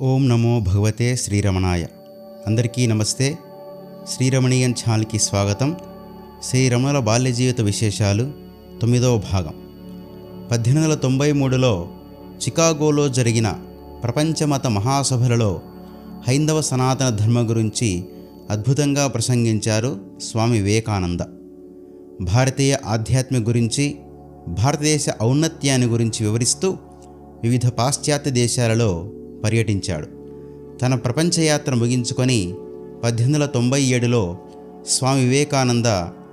ఓం నమో భగవతే శ్రీరమణాయ. అందరికీ నమస్తే. శ్రీరమణీయం ఛానల్కి స్వాగతం. శ్రీ రమణుల బాల్య జీవిత విశేషాలు తొమ్మిదవ భాగం. పద్దెనిమిది వందల తొంభై మూడులో చికాగోలో జరిగిన ప్రపంచమత మహాసభలలో హైందవ సనాతన ధర్మం గురించి అద్భుతంగా ప్రసంగించారు స్వామి వివేకానంద. భారతీయ ఆధ్యాత్మిక గురించి భారతదేశ ఔన్నత్యాన్ని గురించి వివరిస్తూ వివిధ పాశ్చాత్య దేశాలలో పర్యటించాడు. తన ప్రపంచయాత్ర ముగించుకొని పద్దెనిమిది వందల తొంభై ఏడులో స్వామి వివేకానంద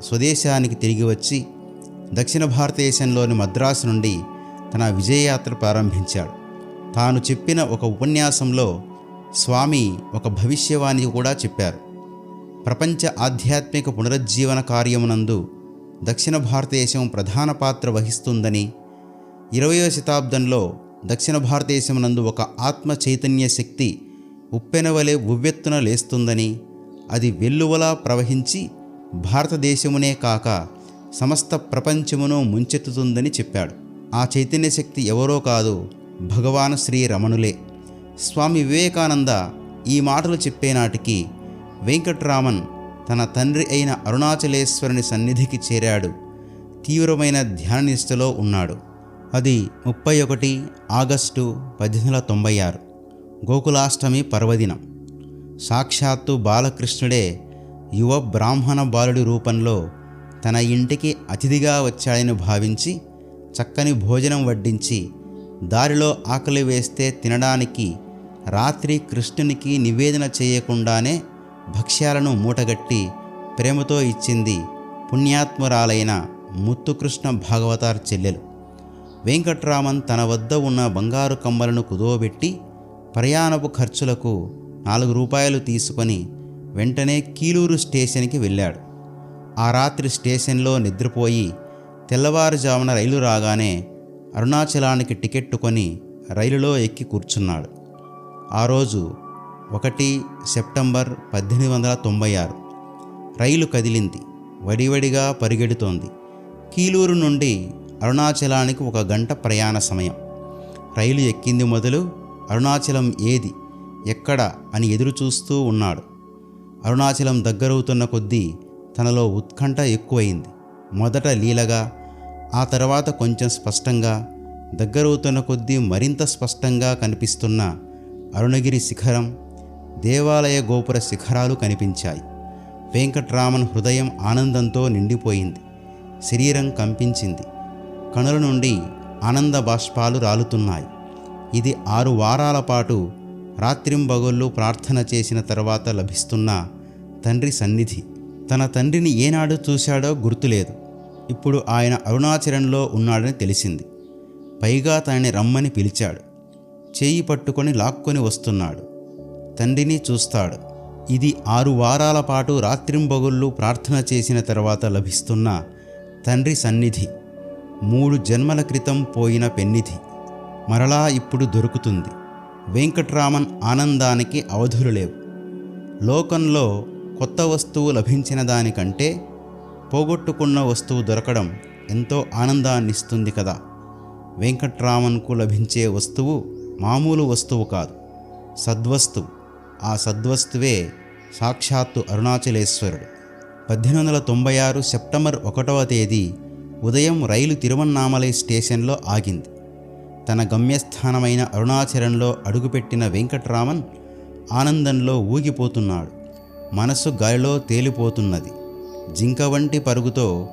స్వదేశానికి తిరిగి వచ్చి దక్షిణ భారతదేశంలోని మద్రాసు నుండి తన విజయయాత్ర ప్రారంభించాడు. తాను చెప్పిన ఒక ఉపన్యాసంలో స్వామి ఒక భవిష్యవాణి కూడా చెప్పారు. ప్రపంచ ఆధ్యాత్మిక పునరుజ్జీవన కార్యమునందు దక్షిణ భారతదేశం ప్రధాన పాత్ర వహిస్తుందని ఇరవయో శతాబ్దంలో దక్షిణ భారతదేశమునందు ఒక ఆత్మ చైతన్య శక్తి ఉప్పెనవలే ఉవ్వెత్తున లేస్తుందని అది వెల్లువలా ప్రవహించి భారతదేశమునే కాక సమస్త ప్రపంచమును ముంచెత్తుతుందని చెప్పాడు. ఆ చైతన్య శక్తి ఎవరో కాదు భగవాన్ శ్రీ రమణులే. స్వామి వివేకానంద ఈ మాటలు చెప్పేనాటికి వెంకట్రామన్ తన తండ్రి అయిన అరుణాచలేశ్వరుని సన్నిధికి చేరాడు. తీవ్రమైన ధ్యాననిష్టలో ఉన్నాడు. అది ముప్పై ఒకటి ఆగస్టు పద్దెనిమిది వందల తొంభై ఆరు. గోకులాష్టమి పర్వదినం. సాక్షాత్తు బాలకృష్ణుడే యువ బ్రాహ్మణ బాలుడి రూపంలో తన ఇంటికి అతిథిగా వచ్చాడని భావించి చక్కని భోజనం వడ్డించి దారిలో ఆకలి వేస్తే తినడానికి రాత్రి కృష్ణునికి నివేదన చేయకుండానే భక్ష్యాలను మూటగట్టి ప్రేమతో ఇచ్చింది పుణ్యాత్మురాలైన ముత్తుకృష్ణ భాగవతార్ చెల్లెలు. వెంకట్రామన్ తన వద్ద ఉన్న బంగారు కమ్మలను కుదువబెట్టి ప్రయాణపు ఖర్చులకు నాలుగు రూపాయలు తీసుకొని వెంటనే కీలూరు స్టేషన్కి వెళ్ళాడు. ఆ రాత్రి స్టేషన్లో నిద్రపోయి తెల్లవారుజామున రైలు రాగానే అరుణాచలానికి టికెట్టు కొని రైలులో ఎక్కి కూర్చున్నాడు. ఆ రోజు ఒకటి సెప్టెంబర్ పద్దెనిమిది వందల తొంభై ఆరు. రైలు కదిలింది. వడివడిగా పరిగెడుతోంది. కీలూరు నుండి అరుణాచలానికి ఒక గంట ప్రయాణ సమయం. రైలు ఎక్కింది మొదలు అరుణాచలం ఏది ఎక్కడ అని ఎదురు చూస్తూ ఉన్నాడు. అరుణాచలం దగ్గరవుతున్న కొద్దీ తనలో ఉత్కంఠ ఎక్కువైంది. మొదట లీలగా ఆ తర్వాత కొంచెం స్పష్టంగా దగ్గరవుతున్న కొద్దీ మరింత స్పష్టంగా కనిపిస్తున్న అరుణగిరి శిఖరం దేవాలయ గోపుర శిఖరాలు కనిపించాయి. వెంకట్రామన్ హృదయం ఆనందంతో నిండిపోయింది. శరీరం కంపించింది. కనుల నుండి ఆనంద బాష్పాలు రాలుతున్నాయి. ఇది ఆరు వారాల పాటు రాత్రింబగళ్ళు ప్రార్థన చేసిన తర్వాత లభిస్తున్న తండ్రి సన్నిధి. తన తండ్రిని ఏనాడు చూశాడో గుర్తులేదు. ఇప్పుడు ఆయన అరుణాచరణలో ఉన్నాడని తెలిసింది. పైగా తనని రమ్మని పిలిచాడు. చేయి పట్టుకొని లాక్కొని వస్తున్నాడు. తండ్రిని చూస్తాడు. ఇది ఆరు వారాల పాటు రాత్రింబగుళ్ళు ప్రార్థన చేసిన తర్వాత లభిస్తున్న తండ్రి సన్నిధి. మూడు జన్మల క్రితం పోయిన పెన్నిధి. మరలా ఇప్పుడు దొరుకుతుంది. వెంకట్రామన్ ఆనందానికి అవధులు లేవు. లోకంలో కొత్త వస్తువు లభించిన దానికంటే పోగొట్టుకున్న వస్తువు దొరకడం ఎంతో ఆనందాన్నిస్తుంది కదా. వెంకట్రామన్కు లభించే వస్తువు మామూలు వస్తువు కాదు. సద్వస్తువు. ఆ సద్వస్తువే సాక్షాత్తు అరుణాచలేశ్వరుడు. పద్దెనిమిది వందల తొంభై ఆరు సెప్టెంబర్ ఒకటవ తేదీ ఉదయం రైలు తిరువన్నామలై స్టేషన్లో ఆగింది. తన గమ్యస్థానమైన అరుణాచలంలో అడుగుపెట్టిన వెంకట్రామన్ ఆనందంలో ఊగిపోతున్నాడు. మనసు గాలిలో తేలిపోతున్నది. జింక వంటి పరుగుతో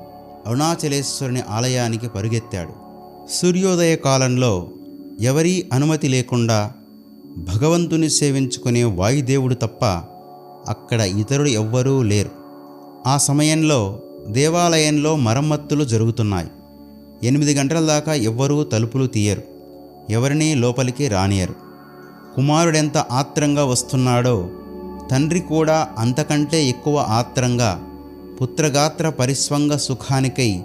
అరుణాచలేశ్వరుని ఆలయానికి పరుగెత్తాడు. సూర్యోదయ కాలంలో ఎవరీ అనుమతి లేకుండా భగవంతుని సేవించుకునే వాయుదేవుడు తప్ప అక్కడ ఇతరులు ఎవ్వరూ లేరు. ఆ సమయంలో దేవాలయంలో మరమ్మత్తులు జరుగుతున్నాయి. ఎనిమిది గంటల దాకా ఎవ్వరూ తలుపులు తీయరు. ఎవరినీ లోపలికి రానియరు. కుమారుడెంత ఆత్రంగా వస్తున్నాడో తండ్రి కూడా అంతకంటే ఎక్కువ ఆత్రంగా పుత్రగాత్ర పరిస్వంగ సుఖానికై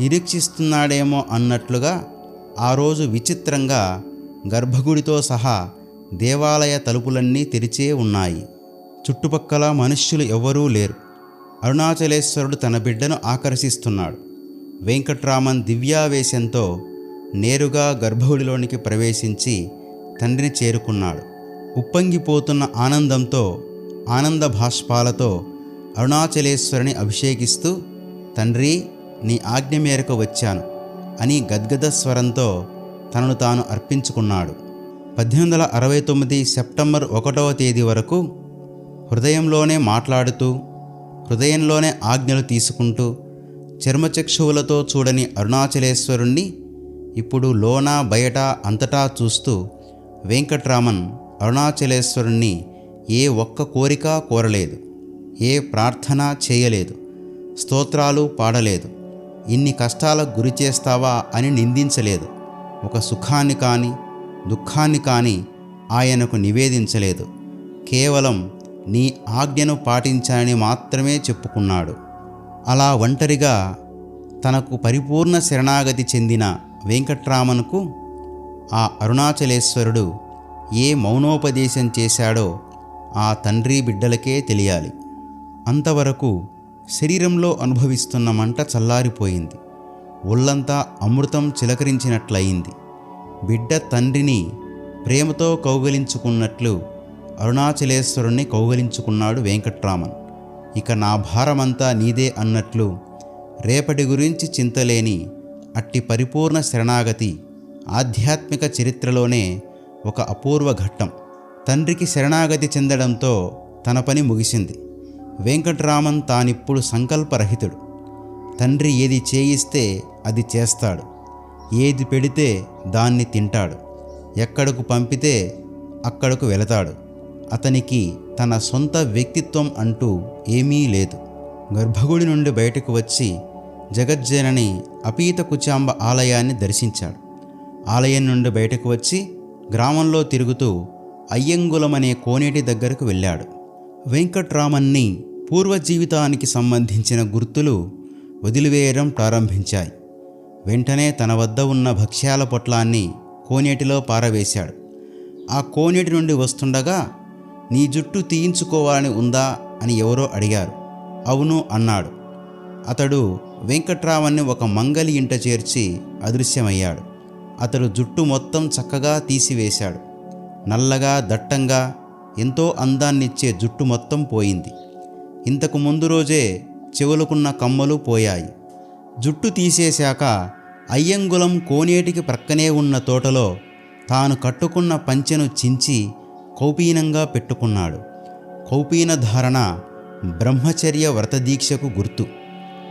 నిరీక్షిస్తున్నాడేమో అన్నట్లుగా ఆ రోజు విచిత్రంగా గర్భగుడితో సహా దేవాలయ తలుపులన్నీ తెరిచే ఉన్నాయి. చుట్టుపక్కల మనుష్యులు ఎవరూ లేరు. అరుణాచలేశ్వరుడు తన బిడ్డను ఆకర్షిస్తున్నాడు. వెంకట్రామన్ దివ్యావేశంతో నేరుగా గర్భగుడిలోనికి ప్రవేశించి తండ్రిని చేరుకున్నాడు. ఉప్పొంగిపోతున్న ఆనందంతో ఆనంద భాష్పాలతో అరుణాచలేశ్వరుని అభిషేకిస్తూ తండ్రి నీ ఆజ్ఞ మేరకు వచ్చాను అని గద్గద స్వరంతో తనను తాను అర్పించుకున్నాడు. పద్దెనిమిది వందల అరవై తొమ్మిది సెప్టెంబర్ ఒకటవ తేదీ వరకు హృదయంలోనే మాట్లాడుతూ హృదయంలోనే ఆజ్ఞలు తీసుకుంటూ చర్మచక్షువులతో చూడని అరుణాచలేశ్వరుణ్ణి ఇప్పుడు లోన బయట అంతటా చూస్తూ వెంకట్రామన్ అరుణాచలేశ్వరుణ్ణి ఏ ఒక్క కోరిక కోరలేదు ఏ ప్రార్థన చేయలేదు స్తోత్రాలు పాడలేదు ఇన్ని కష్టాలకు గురి చేస్తావా అని నిందించలేదు. ఒక సుఖాన్ని కానీ దుఃఖాన్ని కానీ ఆయనకు నివేదించలేదు. కేవలం నీ ఆజ్ఞను పాటించాలని మాత్రమే చెప్పుకున్నాడు. అలా ఒంటరిగా తనకు పరిపూర్ణ శరణాగతి చెందిన వెంకట్రామన్కు ఆ అరుణాచలేశ్వరుడు ఏ మౌనోపదేశం చేశాడో ఆ తండ్రి బిడ్డలకే తెలియాలి. అంతవరకు శరీరంలో అనుభవిస్తున్న మంట చల్లారిపోయింది. ఒళ్ళంతా అమృతం చిలకరించినట్లయింది. బిడ్డ తండ్రిని ప్రేమతో కౌగలించుకున్నట్లు అరుణాచలేశ్వరుణ్ణి కౌగలించుకున్నాడు వెంకట్రామన్. ఇక నా భారమంతా నీదే అన్నట్లు రేపటి గురించి చింతలేని అట్టి పరిపూర్ణ శరణాగతి ఆధ్యాత్మిక చరిత్రలోనే ఒక అపూర్వ ఘట్టం. తండ్రికి శరణాగతి చెందడంతో తన పని ముగిసింది. వెంకట్రామన్ తానిప్పుడు సంకల్పరహితుడు. తండ్రి ఏది చేయిస్తే అది చేస్తాడు. ఏది పెడితే దాన్ని తింటాడు. ఎక్కడకు పంపితే అక్కడకు వెళతాడు. అతనికి తన సొంత వ్యక్తిత్వం అంటూ ఏమీ లేదు. గర్భగుడి నుండి బయటకు వచ్చి జగజ్జనని అపీత కుచాంబ ఆలయాన్ని దర్శించాడు. ఆలయం నుండి బయటకు వచ్చి గ్రామంలో తిరుగుతూ అయ్యంగులమనే కోనేటి దగ్గరకు వెళ్ళాడు. వెంకట్రామన్ని పూర్వ జీవితానికి సంబంధించిన గుర్తులు వదిలివేయడం ప్రారంభించాయి. వెంటనే తన వద్ద ఉన్న భక్ష్యాల పొట్లాన్ని కోనేటిలో పారవేశాడు. ఆ కోనేటి నుండి వస్తుండగా నీ జుట్టు తీయించుకోవాలని ఉందా అని ఎవరో అడిగారు. అవును అన్నాడు. అతడు వెంకట్రామన్ని ఒక మంగలి ఇంట చేర్చి అదృశ్యమయ్యాడు. అతడు జుట్టు మొత్తం చక్కగా తీసివేశాడు. నల్లగా దట్టంగా ఎంతో అందాన్నిచ్చే జుట్టు మొత్తం పోయింది. ఇంతకు ముందు రోజే చెవులకున్న కమ్మలు పోయాయి. జుట్టు తీసేశాక అయ్యంగులం కోనేటికి ప్రక్కనే ఉన్న తోటలో తాను కట్టుకున్న పంచెను చించి కౌపీనంగా పెట్టుకున్నాడు. కౌపీన ధారణ బ్రహ్మచర్య వ్రతదీక్షకు గుర్తు.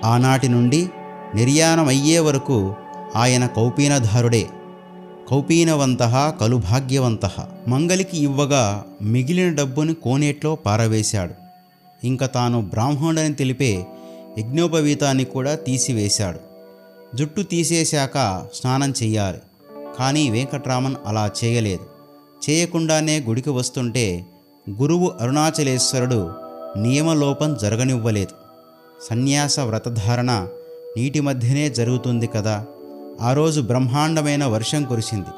ఆనాటి నుండి నిర్యాణమయ్యే వరకు ఆయన కౌపీనధారుడే. కౌపీనవంత కలుభాగ్యవంత మంగలికి ఇవ్వగా మిగిలిన డబ్బుని కోనేట్లో పారవేశాడు. ఇంకా తాను బ్రాహ్మణుడని తెలిపే యజ్ఞోపవీతాన్ని కూడా తీసివేశాడు. జుట్టు తీసేశాక స్నానం చెయ్యాలి. కానీ వెంకట్రామన్ అలా చేయలేదు. చేయకుండానే గుడికి వస్తుంటే గురువు అరుణాచలేశ్వరుడు నియమలోపం జరగనివ్వలేదు. సన్యాస వ్రతధారణ నీటి మధ్యనే జరుగుతుంది కదా. ఆ రోజు బ్రహ్మాండమైన వర్షం కురిసింది.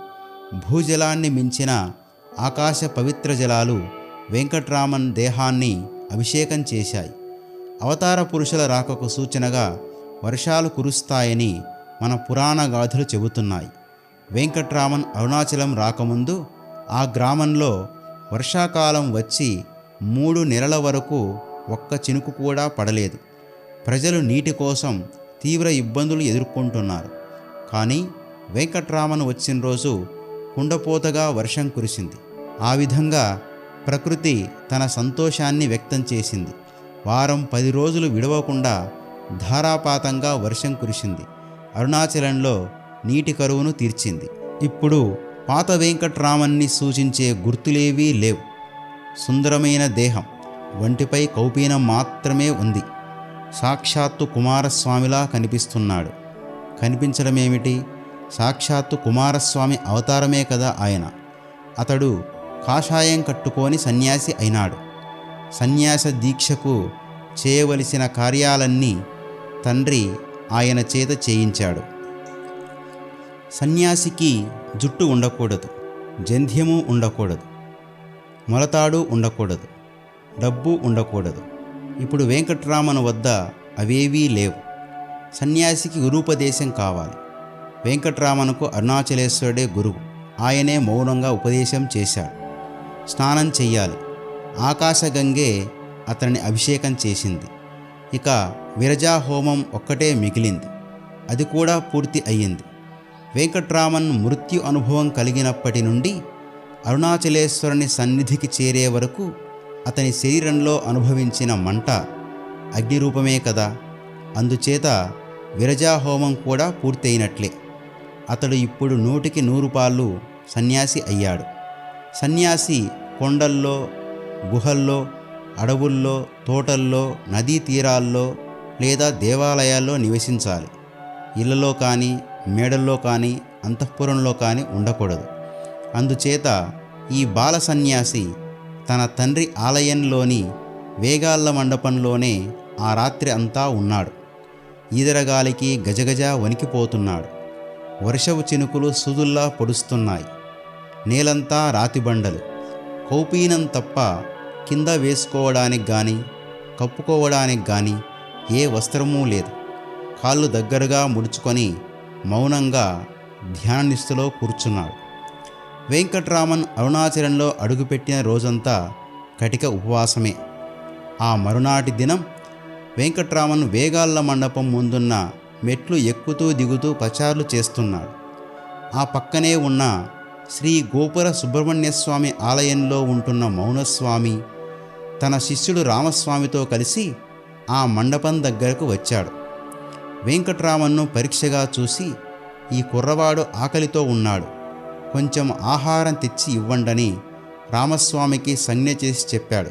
భూజలాన్ని మించిన ఆకాశ పవిత్ర జలాలు వెంకట్రామన్ దేహాన్ని అభిషేకం చేశాయి. అవతార పురుషుల రాకకు సూచనగా వర్షాలు కురుస్తాయని మన పురాణ గాథలు చెబుతున్నాయి. వెంకట్రామన్ అరుణాచలం రాకముందు ఆ గ్రామంలో వర్షాకాలం వచ్చి మూడు నెలల వరకు ఒక్క చినుకు కూడా పడలేదు. ప్రజలు నీటి కోసం తీవ్ర ఇబ్బందులు ఎదుర్కొంటున్నారు. కానీ వెంకట్రామన్ వచ్చిన రోజు కుండపోతగా వర్షం కురిసింది. ఆ విధంగా ప్రకృతి తన సంతోషాన్ని వ్యక్తం చేసింది. వారం పది రోజులు విడవకుండా ధారాపాతంగా వర్షం కురిసింది. అరుణాచలంలో నీటి కరువును తీర్చింది. ఇప్పుడు పాత వెంకట్రామన్ని సూచించే గుర్తులేవీ లేవు. సుందరమైన దేహం వంటిపై కౌపీనం మాత్రమే ఉంది. సాక్షాత్తు కుమారస్వామిలా కనిపిస్తున్నాడు. కనిపించడమేమిటి? సాక్షాత్తు కుమారస్వామి అవతారమే కదా ఆయన. అతడు కాషాయం కట్టుకొని సన్యాసి అయినాడు. సన్యాస దీక్షకు చేయవలసిన కార్యాలన్నీ తండ్రి ఆయన చేత చేయించాడు. సన్యాసికి జుట్టు ఉండకూడదు జంధ్యము ఉండకూడదు మొలతాడు ఉండకూడదు డబ్బు ఉండకూడదు. ఇప్పుడు వెంకట్రామన్ వద్ద అవేవీ లేవు. సన్యాసికి గురూపదేశం కావాలి. వెంకట్రామన్కు అరుణాచలేశ్వరుడే గురువు. ఆయనే మౌనంగా ఉపదేశం చేశాడు. స్నానం చెయ్యాలి. ఆకాశగంగే అతన్ని అభిషేకం చేసింది. ఇక విరజా హోమం ఒక్కటే మిగిలింది. అది కూడా పూర్తి అయ్యింది. వెంకట్రామన్ మృత్యు అనుభవం కలిగినప్పటి నుండి అరుణాచలేశ్వరుని సన్నిధికి చేరే వరకు అతని శరీరంలో అనుభవించిన మంట అగ్నిరూపమే కదా. అందుచేత విరజా హోమం కూడా పూర్తయినట్లే. అతడు ఇప్పుడు నూటికి నూరు పాళ్ళు సన్యాసి అయ్యాడు. సన్యాసి కొండల్లో గుహల్లో అడవుల్లో తోటల్లో నదీ తీరాల్లో లేదా దేవాలయాల్లో నివసించాలి. ఇళ్ళలో కానీ మేడల్లో కానీ అంతఃపురంలో కానీ ఉండకూడదు. అందుచేత ఈ బాల సన్యాసి తన తండ్రి ఆలయంలోని వేగాళ్ళ మండపంలోనే ఆ రాత్రి అంతా ఉన్నాడు. ఈదరగాలికి గజగజ వణికిపోతున్నాడు. వర్షపు చినుకులు సుదుల్లా పొడుస్తున్నాయి. నేలంతా రాతిబండలు కౌపీనం తప్ప కింద వేసుకోవడానికి కానీ కప్పుకోవడానికి కానీ ఏ వస్త్రమూ లేదు. కాళ్ళు దగ్గరగా ముడుచుకొని మౌనంగా ధ్యాననిస్తులో కూర్చున్నాడు. వెంకట్రామన్ అరుణాచలంలో అడుగుపెట్టిన రోజంతా కటిక ఉపవాసమే. ఆ మరునాటి దినం వెంకట్రామన్ వేగాళ్ళ మండపం ముందున్న మెట్లు ఎక్కుతూ దిగుతూ ప్రచారాలు చేస్తున్నాడు. ఆ పక్కనే ఉన్న శ్రీ గోపుర సుబ్రహ్మణ్యస్వామి ఆలయంలో ఉంటున్న మౌనస్వామి తన శిష్యుడు రామస్వామితో కలిసి ఆ మండపం దగ్గరకు వచ్చాడు. వెంకట్రామన్ను పరీక్షగా చూసి ఈ కుర్రవాడు ఆకలితో ఉన్నాడు. కొంచెం ఆహారం తెచ్చి ఇవ్వండని రామస్వామికి సంజ్ఞ చేసి చెప్పాడు.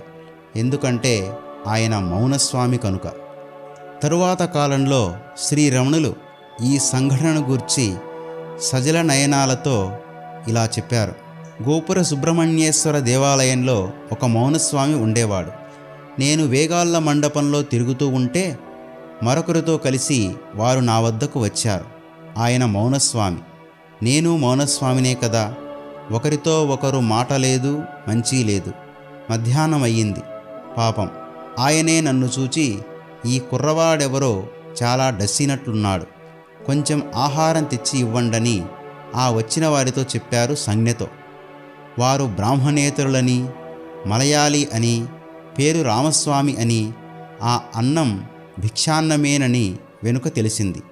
ఎందుకంటే ఆయన మౌనస్వామి కనుక. తరువాత కాలంలో శ్రీరమణులు ఈ సంఘటనను గూర్చి సజల నయనాలతో ఇలా చెప్పారు. గోపుర సుబ్రహ్మణ్యేశ్వర దేవాలయంలో ఒక మౌనస్వామి ఉండేవాడు. నేను వేగాళ్ళ మండపంలో తిరుగుతూ ఉంటే మరొకరితో కలిసి వారు నా వద్దకు వచ్చారు. ఆయన మౌనస్వామి. నేను మౌనస్వామినే కదా. ఒకరితో ఒకరు మాట లేదు మంచి లేదు. మధ్యాహ్నం అయ్యింది. పాపం. ఆయనే నన్ను చూచి ఈ కుర్రవాడెవరో చాలా డస్సినట్లున్నాడు. కొంచెం ఆహారం తెచ్చి ఇవ్వండని ఆ వచ్చిన వారితో చెప్పారు సంజ్ఞతో. వారు బ్రాహ్మణేతరులని మలయాళీ అని పేరు రామస్వామి అని ఆ అన్నం భిక్షాన్నమేనని వెనుక తెలిసింది.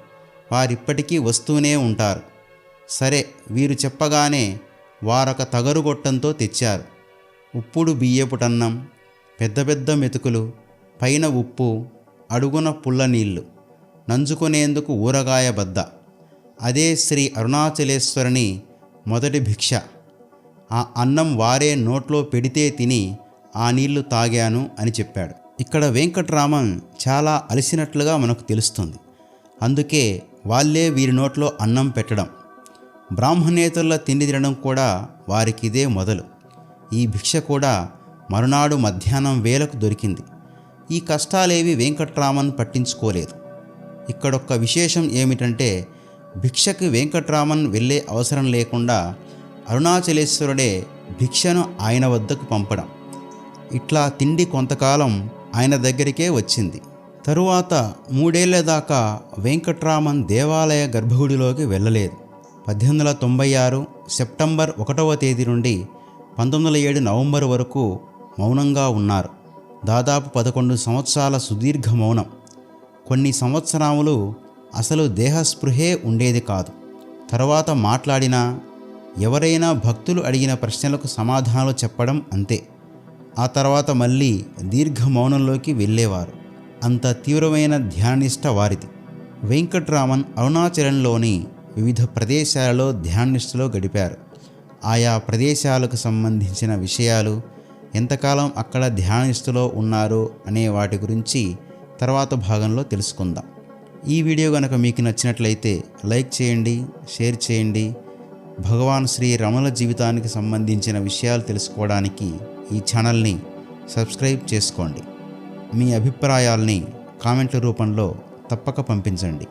వారిప్పటికీ వస్తూనే ఉంటారు. సరే వీరు చెప్పగానే వారొక తగరుగొట్టంతో తెచ్చారు. ఉప్పుడు బియ్యపుటన్నం పెద్ద పెద్ద మెతుకులు పైన ఉప్పు అడుగున పుల్ల నీళ్ళు నంజుకునేందుకు ఊరగాయ బద్ద. అదే శ్రీ అరుణాచలేశ్వరుని మొదటి భిక్ష. ఆ అన్నం వారే నోట్లో పెడితే తిని ఆ నీళ్ళు తాగాను అని చెప్పాడు. ఇక్కడ వెంకట్రామన్ చాలా అలసినట్లుగా మనకు తెలుస్తుంది. అందుకే వాళ్ళే వీరి నోట్లో అన్నం పెట్టడం బ్రాహ్మణేతరుల తిండి తినడం కూడా వారికిదే మొదలు. ఈ భిక్ష కూడా మరునాడు మధ్యాహ్నం వేలకు దొరికింది. ఈ కష్టాలేవి వెంకట్రామన్ పట్టించుకోలేదు. ఇక్కడొక్క విశేషం ఏమిటంటే భిక్షకి వెంకట్రామన్ వెళ్ళే అవసరం లేకుండా అరుణాచలేశ్వరుడే భిక్షను ఆయన వద్దకు పంపడం. ఇట్లా తిండి కొంతకాలం ఆయన దగ్గరికే వచ్చింది. తరువాత మూడేళ్ళ దాకా వెంకట్రామన్ దేవాలయ గర్భగుడిలోకి వెళ్ళలేదు. పద్దెనిమిది వందల తొంభై ఆరు సెప్టెంబర్ ఒకటవ తేదీ నుండి పంతొమ్మిది వందల ఏడు నవంబర్ వరకు మౌనంగా ఉన్నారు. దాదాపు పదకొండు సంవత్సరాల సుదీర్ఘ మౌనం. కొన్ని సంవత్సరములు అసలు దేహస్పృహే ఉండేది కాదు. తర్వాత మాట్లాడినా ఎవరైనా భక్తులు అడిగిన ప్రశ్నలకు సమాధానాలు చెప్పడం అంతే. ఆ తర్వాత మళ్ళీ దీర్ఘ మౌనంలోకి వెళ్ళేవారు. అంత తీవ్రమైన ధ్యాననిష్ట వారిది. వెంకట్రామన్ అరుణాచలంలోని వివిధ ప్రదేశాలలో ధ్యాననిష్టలో గడిపారు. ఆయా ప్రదేశాలకు సంబంధించిన విషయాలు ఎంతకాలం అక్కడ ధ్యాననిష్టలో ఉన్నారు అనే వాటి గురించి తర్వాత భాగంలో తెలుసుకుందాం. ఈ వీడియో కనుక మీకు నచ్చినట్లయితే లైక్ చేయండి షేర్ చేయండి. భగవాన్ శ్రీ రమణ జీవితానికి సంబంధించిన విషయాలు తెలుసుకోవడానికి ఈ ఛానల్ని సబ్స్క్రైబ్ చేసుకోండి. మీ అభిప్రాయాల్ని కామెంట్ల రూపంలో తప్పక పంపించండి.